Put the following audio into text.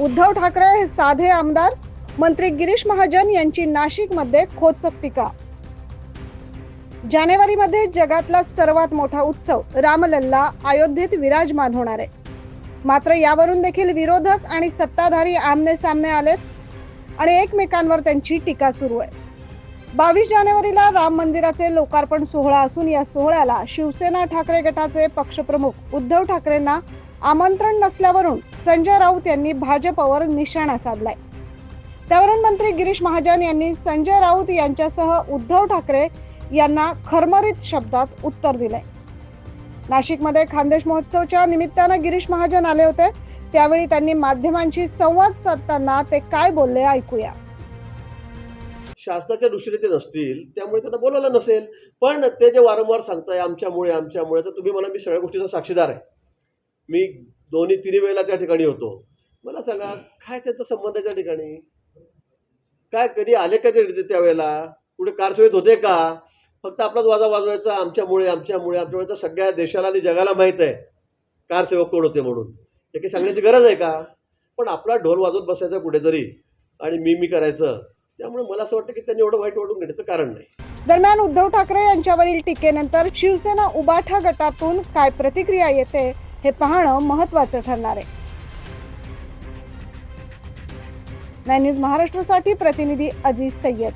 उद्धव ठाकरे हे साधे आमदार मंत्री गिरीश महाजन यांची नाशिकमध्ये खोचक टीका. जानेवारीमध्ये जगातला सर्वात मोठा उत्सव रामलल्ला अयोध्येत विराजमान होणार आहे. मात्र यावरून देखील विरोधक आणि सत्ताधारी आमने सामने आलेत आणि एकमेकांवर त्यांची टीका सुरू आहे. बावीस जानेवारीला राम मंदिराचे लोकार्पण सोहळा असून या सोहळ्याला शिवसेना ठाकरे गटाचे पक्षप्रमुख उद्धव ठाकरेंना आमंत्रण नसल्यावरून संजय राऊत यांनी भाजपवर निशाणा साधलाय. त्यावरून मंत्री गिरीश महाजन यांनी संजय राऊत यांच्यासह उद्धव ठाकरे यांना खरमरीत शब्दात उत्तर दिलंय. नाशिकमध्ये खानदेश महोत्सवच्या निमित्तानं गिरीश महाजन आले होते. त्यावेळी त्यांनी माध्यमांशी संवाद साधताना ते काय बोलले ऐकूया. शासनाच्या दृष्टीने ते नसतील त्यामुळे त्यांना बोलवलं नसेल. पण ते जे वारंवार सांगताय आमच्यामुळे आमच्यामुळे तर तुम्ही मला मी सगळ्या गोष्टीचा साक्षीदार आहे. मी दोन्ही तिन्ही वेळेला त्या ठिकाणी होतो. मला सांगा काय त्याचा संबंध आहे त्या ठिकाणी? काय कधी आले का ते त्यावेळेला कुठे कारसेवेत होते का? फक्त आपलाच वाजा वाजवायचा आमच्यामुळे आमच्यामुळे आमच्यामुळे तर सगळ्या देशाला आणि जगाला माहीत आहे. कारसेवक कोण होते म्हणून. हे काही सांगण्याची गरज आहे का? पण आपला ढोल वाजवत बसायचा कुठेतरी आणि मी मी करायचं त्यामुळे मला असं वाटतं की त्यांनी एवढं वाईट वाटून घेण्याचं कारण नाही. दरम्यान उद्धव ठाकरे यांच्यावरील टीकेनंतर शिवसेना उबाठा गटातून काय प्रतिक्रिया येते? हे पाहणं महत्वाचं ठरणार आहे. नाइन न्यूज महाराष्ट्रासाठी प्रतिनिधी अजीज सय्यद.